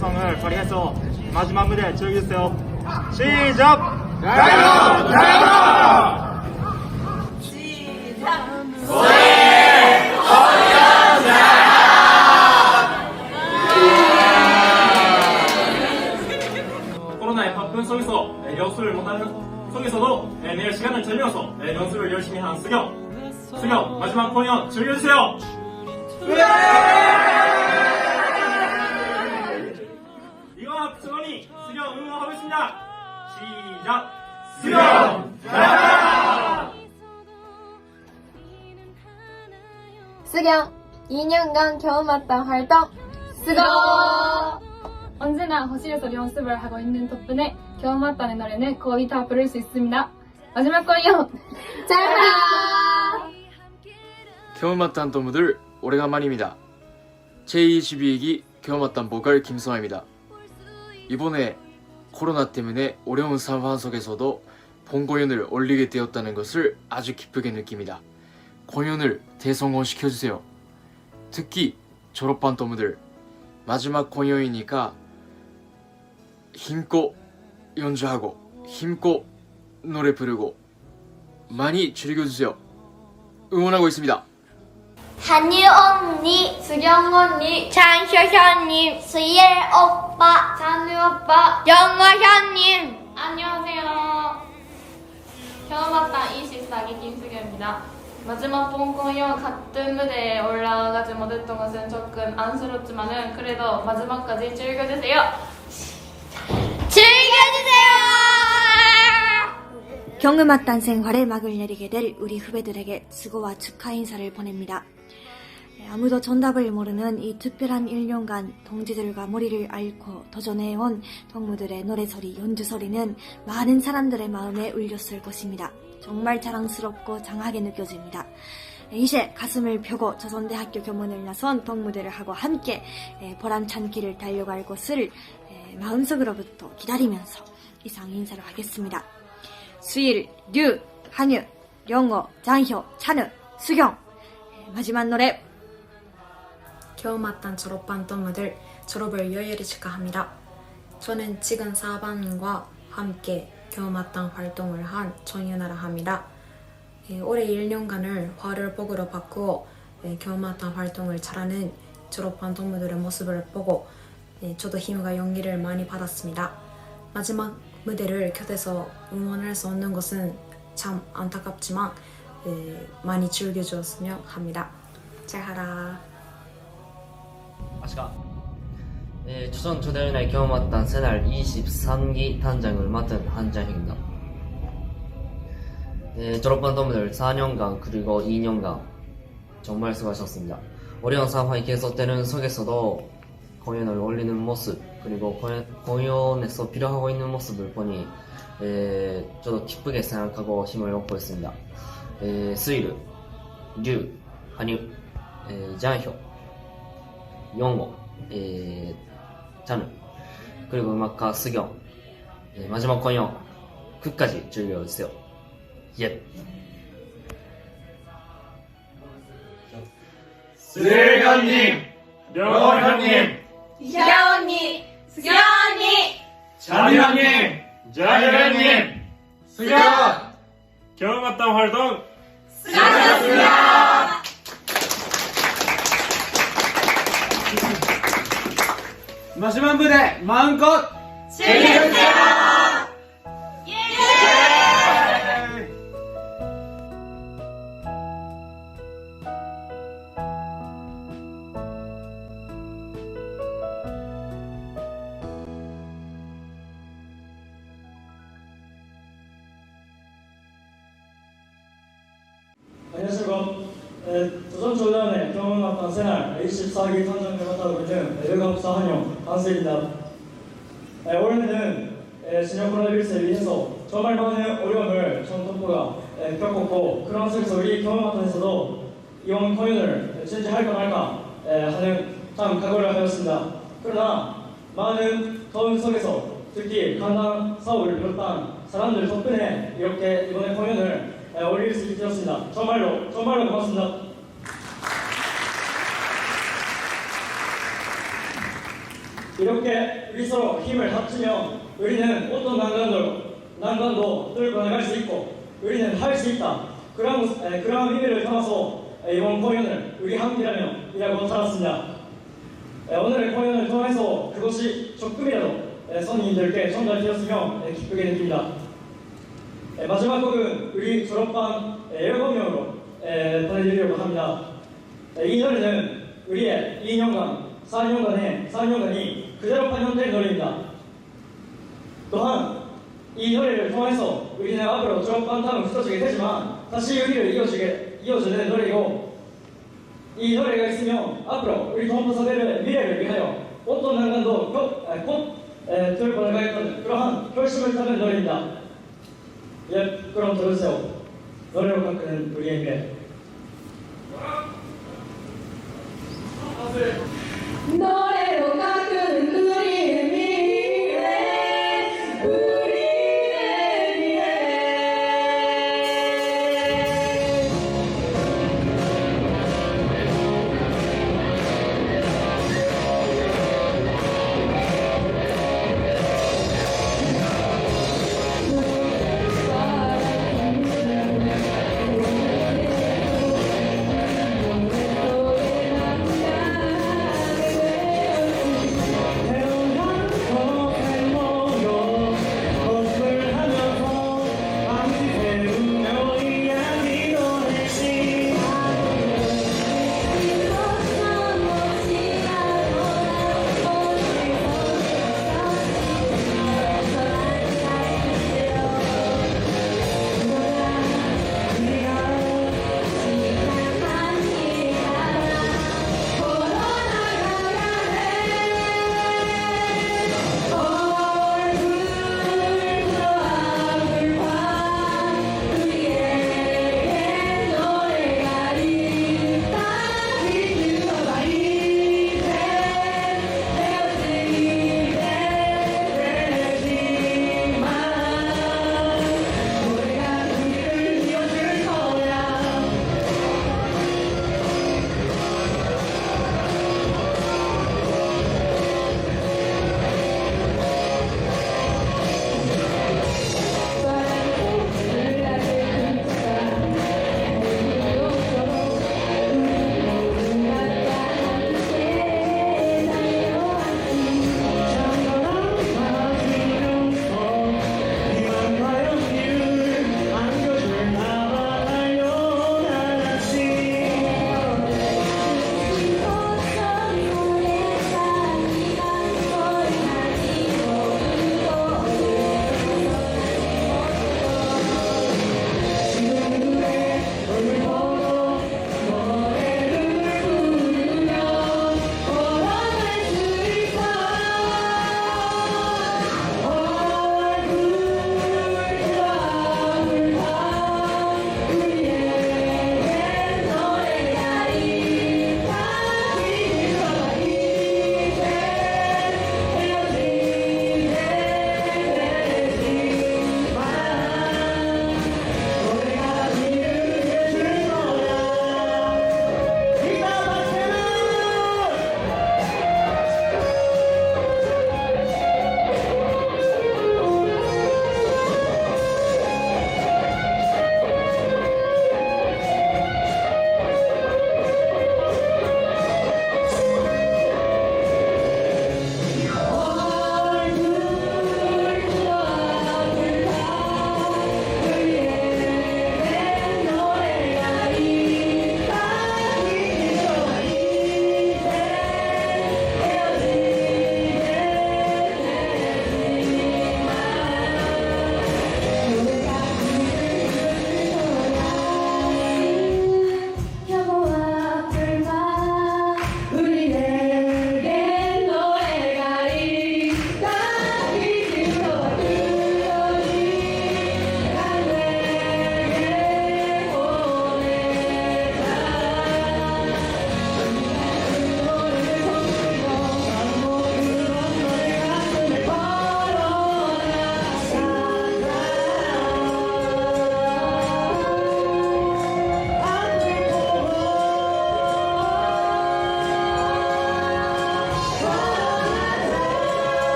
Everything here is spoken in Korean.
기대성을 발휘해서 마지막 무대 즐겨주세요. 시작! 코로나의 바쁜 속에서 네, 연습을 못하는 속에서도 네, 매일 시간을 들여서 네, 연습을 열심히 하는 수경 수경 마지막 공연 즐겨주세요 이거 있습니다 시작 수경 수경 2년간 경험했던 활동 수고 언제나 거실에서 연습을 하고 있는 덕분에 경험했다는 노래는 거의 다 부를 수 있습니다. 마지막 공연! 잘가 경험했던 동무들 오래간만입니다. 제22기 경험했던 보컬 김성아입니다. 이번에 코로나 때문에 어려운 상황 속에서도 본 공연을 올리게 되었다는 것을 아주 기쁘게 느낍니다. 공연을 대성공시켜주세요. 특히 졸업반 동무들 마지막 공연이니까 힘껏 연주하고 힘껏 노래 부르고 많이 즐겨주세요. 응원하고 있습니다. 한유 언니, 수경 언니, 장효현님, 수예 오빠, 찬우 오빠, 영화현님. 안녕하세요. 경험했던 24기 김수경입니다. 마지막 본 공연 같은 무대에 올라가지 못했던 것은 조금 안쓰럽지만은 그래도 마지막까지 즐겨주세요. 즐겨주세요! 경음악단 생활에 막을 내리게 될 우리 후배들에게 수고와 축하 인사를 보냅니다. 네, 아무도 정답을 모르는 이 특별한 1년간 동지들과 머리를 앓고 도전해온 동무들의 노래소리, 연주소리는 많은 사람들의 마음에 울렸을 것입니다. 정말 자랑스럽고 장하게 느껴집니다. 네, 이제 가슴을 펴고 조선대학교 교문을 나선 동무들하고 함께 예, 보람찬 길을 달려갈 것을 예, 마음속으로부터 기다리면서 이상 인사를 하겠습니다. 수일, 류, 한유, 영어, 장효, 찬우, 수경 예, 마지막 노래 경험했던 졸업반 동무들 졸업을 여유를 축하합니다. 저는 지금 4반과 함께 경험했던 활동을 한 정윤아라 합니다. 예, 올해 1년간을 화를 복으로 바꾸어 예, 경험했던 활동을 잘하는 졸업반 동무들의 모습을 보고 예, 저도 힘과 용기를 많이 받았습니다. 마지막 무대를 곁에서 응원할 수 없는 것은 참 안타깝지만 예, 많이 즐겨주었으면 합니다. 잘하라. 아시가 예, 조선 초대인의 경험했던 새날 23기 단장을 맡은 한장입니다. 예, 졸업반 동무들 4년간 그리고 2년간 정말 수고하셨습니다. 어려운 상황이 계속되는 속에서도 공연을 올리는 모습 그리고 공연, 공연에서 필요하고 있는 모습을 보니 예, 저도 기쁘게 생각하고 힘을 얻고 있습니다. 예, 스이르, 류, 한유, 예, 장효, 영어, 예, 찬우, 그리고 음악가 수경, 예, 마지막 공연 끝까지 즐겨주세요. 예. 슬현님 명호현님 희야 언니 수경 언니 잔현님 잔현님 수경。 경험했던 활동。 수고하셨습니다 마지막 무대 마음껏 즐겨주세요 안녕하십니까. 에, 조선조단의 경험했던 새날 24기 선정 있는 외과목사 한영 한수입니다. 에, 올해는 에, 신형 코로나19로 인해서 정말 많은 어려움을 전 동부가 에, 겪었고 그런 속에서 우리 경험학단에서도 이번 공연을 진지할까 말까 에, 하는 참 각오를 하였습니다. 그러나 많은 더운 속에서 특히 강남 사업을 비롯한 사람들 덕분에 이렇게 이번에 공연을 에, 올릴 수 있게 되었습니다. 정말로 정말로 고맙습니다. 이렇게 우리 서로 힘을 합치면 우리는 어떤 난관도 난관도 뚫고 나갈 수 있고 우리는 할 수 있다. 그런 에, 그러한 의미를 담아서 에, 이번 공연을 우리 함께라면 이라고 살았습니다. 에, 오늘의 공연을 통해서 그것이 조금이라도 에, 선생님들께 전달되었으면 에, 기쁘게 느낍니다. 에, 마지막 곡은 우리 졸업반 에, 보내드리려고 합니다. 에, 이 노래는 우리의 2년간, 4년간의 4년간이 그대로 반영된 노래입니다. 또한 이 노래를 통해서 우리는 앞으로 졸업반 다음 흩어지게 되지만 다시 우리를 이어주게, 이어주는 노래이고 이 노래가 있으면 앞으로 우리 동부 사대의 미래를 위하여 어떤 난간도 곧, 에, 곧 에, 들고 나가겠다는 그러한 결심을 담은 노래입니다. 예, 그럼 들으세요. 노래로 가꾸는 우리의 미래. 널